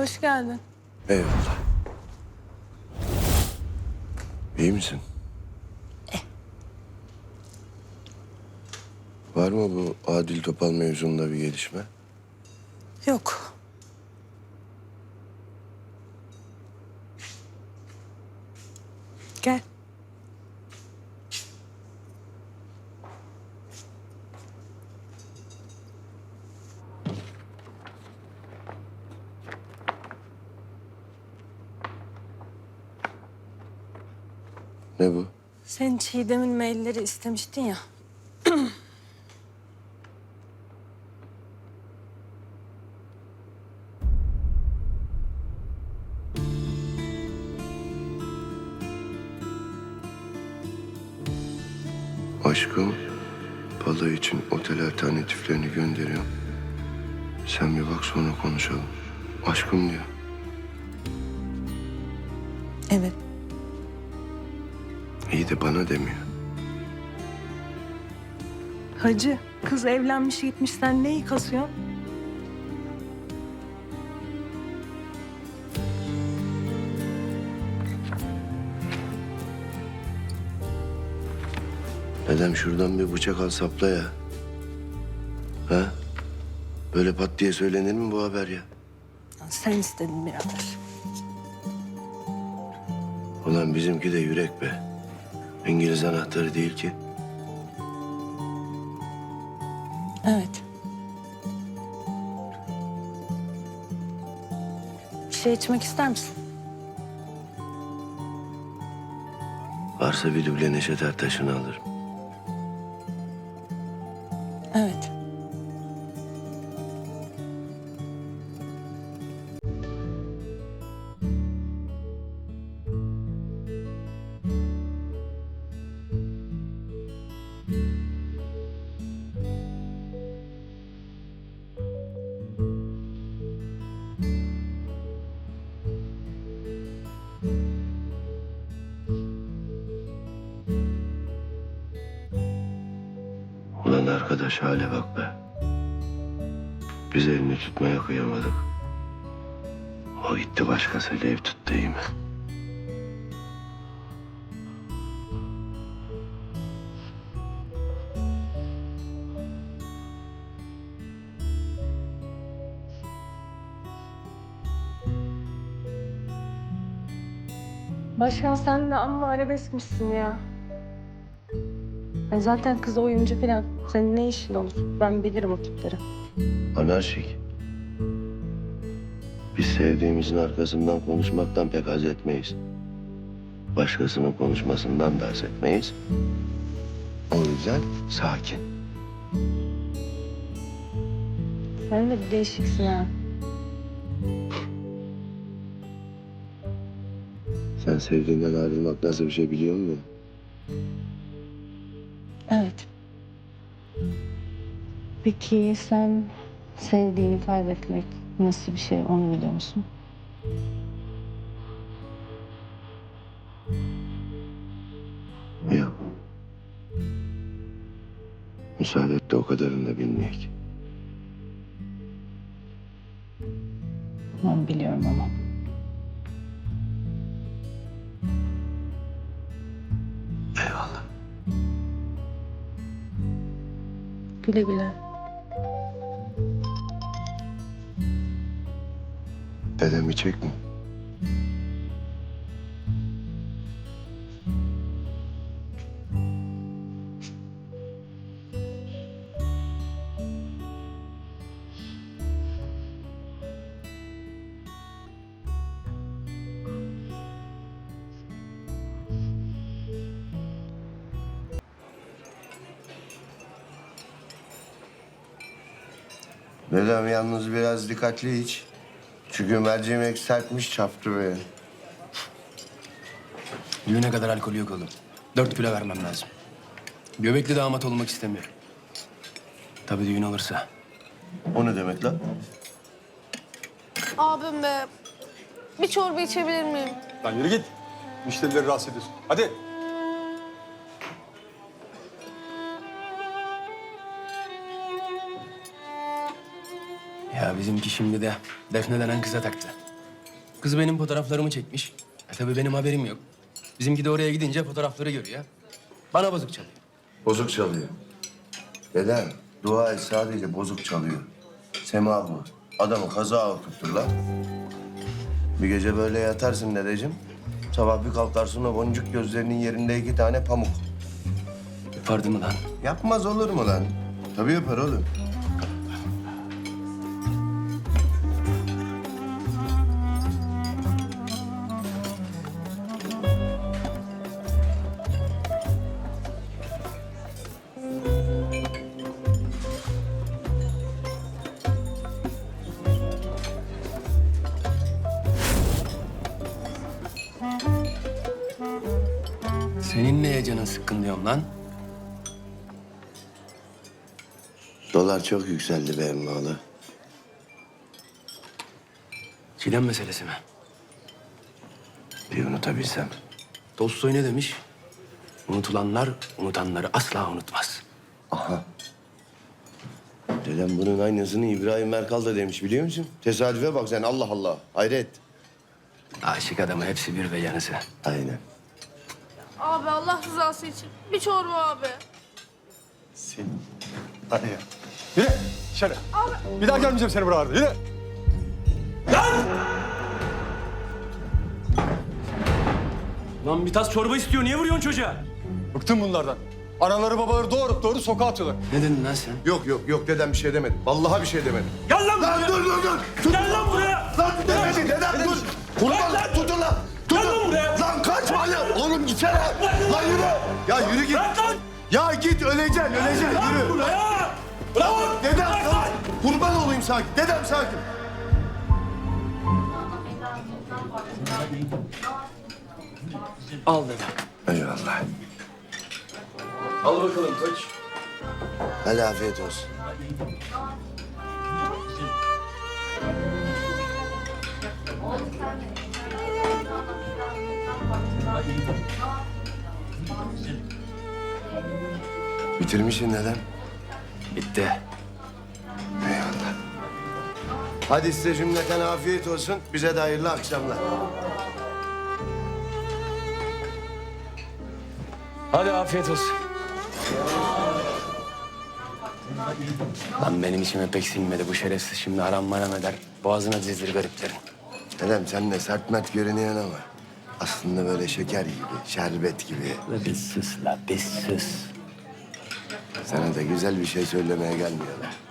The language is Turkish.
Hoş geldin. Eyvallah. İyi misin? Var mı bu Adil Topal mevzunda bir gelişme? Yok. Ne bu? Sen Çiğdem'in mailleri istemiştin ya. Aşkım, balayı için otel alternatiflerini gönderiyorum. Sen bir bak sonra konuşalım. Aşkım diyor. Evet. De bana demiyor. Hacı, kız evlenmiş gitmiş sen neyi kasıyorsun? Dedem şuradan bir bıçak al sapla ya. Ha? Böyle pat diye söylenir mi bu haber ya? Sen istedin birader. Ulan bizimki de yürek be. İngiliz anahtarı değil ki. Evet. Bir şey içmek ister misin? Varsa bir duble Neşet Ertaş'ını alırım. Evet. Arkadaş hale bak be. Biz elini tutmaya kıyamadık. O gitti başkasıyla ev tuttu iyi mi? Başkan sen de amma arabeskmişsin ya. E zaten kız oyuncu falan. Senin ne işin olur? Ben bilirim o tipleri. Anarşik. Biz sevdiğimizin arkasından konuşmaktan pek haz etmeyiz. Başkasının konuşmasından da haz etmeyiz. O yüzden sakin. Sen de değişiksin ha. Sen sevdiğinden ayrılmak nasıl bir şey biliyor musun? Evet. Peki sen sevdiğini kaybetmek nasıl bir şey onu biliyor musun? Yok. Müsaade et de o kadarını da bilmeyek. Ben biliyorum ama. Güle güle. Dedem içecek mi? Dedem yalnız biraz dikkatli iç. Çünkü mercimek sertmiş çarptı beni. Düğüne kadar alkolü yok oğlum. Dört kilo vermem lazım. Göbekli damat olmak istemiyorum. Tabii düğün olursa. O ne demek lan? Abim be. Bir çorba içebilir miyim? Lan yürü git. Müşterileri rahatsız ediyorsun. Hadi. Ya bizimki şimdi de Defne denen kıza taktı. Kız benim fotoğraflarımı çekmiş. E tabii benim haberim yok. Bizimki de oraya gidince fotoğrafları görüyor. Bana bozuk çalıyor. Bozuk çalıyor. Dedem, dua et sadece bozuk çalıyor. Sema bu. Adamı kaza oturttur lan. Bir gece böyle yatarsın dedeciğim. Sabah bir kalkarsın o boncuk gözlerinin yerinde iki tane pamuk. Yapardı mı lan? Yapmaz olur mu lan? Tabii yapar oğlum. Senin neye canın sıkkın diyorum lan? Dolar çok yükseldi be emmoğlu. Çiğdem meselesi mi? Bir unutabilsem. Tolstoy ne demiş? Unutulanlar unutanları asla unutmaz. Aha. Dedem bunun aynısını İbrahim Erkal da demiş biliyor musun? Tesadüfe bak sen Allah Allah. Hayret. Aşık adamı hepsi bir ve yanısı. Aynen. Abi Allah rızası için bir çorba abi. Sil. Hadi ya. Yürü dışarı. Abi. Bir daha gelmeyeceğim seni buralarda. Yürü. Lan bir tas çorba istiyor. Niye vuruyorsun çocuğa? Bıktım bunlardan. Anaları babaları doğurup doğru sokağa atıyorlar. Ne dedin lan sen? Yok yok yok dedem bir şey demedi. Vallahi bir şey demedi. Gel lan Lan buraya. dur dur dur. Gel lan buraya. Lan demedi dedem dur. Kurban lan. lan. Gitsene. Lan yürü. Ya yürü git. Bırak lan. Ya git öleceksin öleceksin Lan yürü. buraya. Bravo. Dedem Bırak tamam. lan. Kurban olayım sakin. Dedem sakin. Al dedem. Eyvallah. Al bakalım koç. Hadi afiyet olsun. Bitirmişsin dedem. Bitti. Eyvallah. Hadi size cümleten afiyet olsun. Bize de hayırlı akşamlar. Hadi afiyet olsun. Lan benim içime pek sinmedi bu şerefsiz şimdi haram maram eder. Boğazına dizdir gariplerin. Dedem sen de sert mert görünüyorsun ama... ...aslında böyle şeker gibi, şerbet gibi. La biz sus la biz sus. Sana da güzel bir şey söylemeye gelmiyorlar.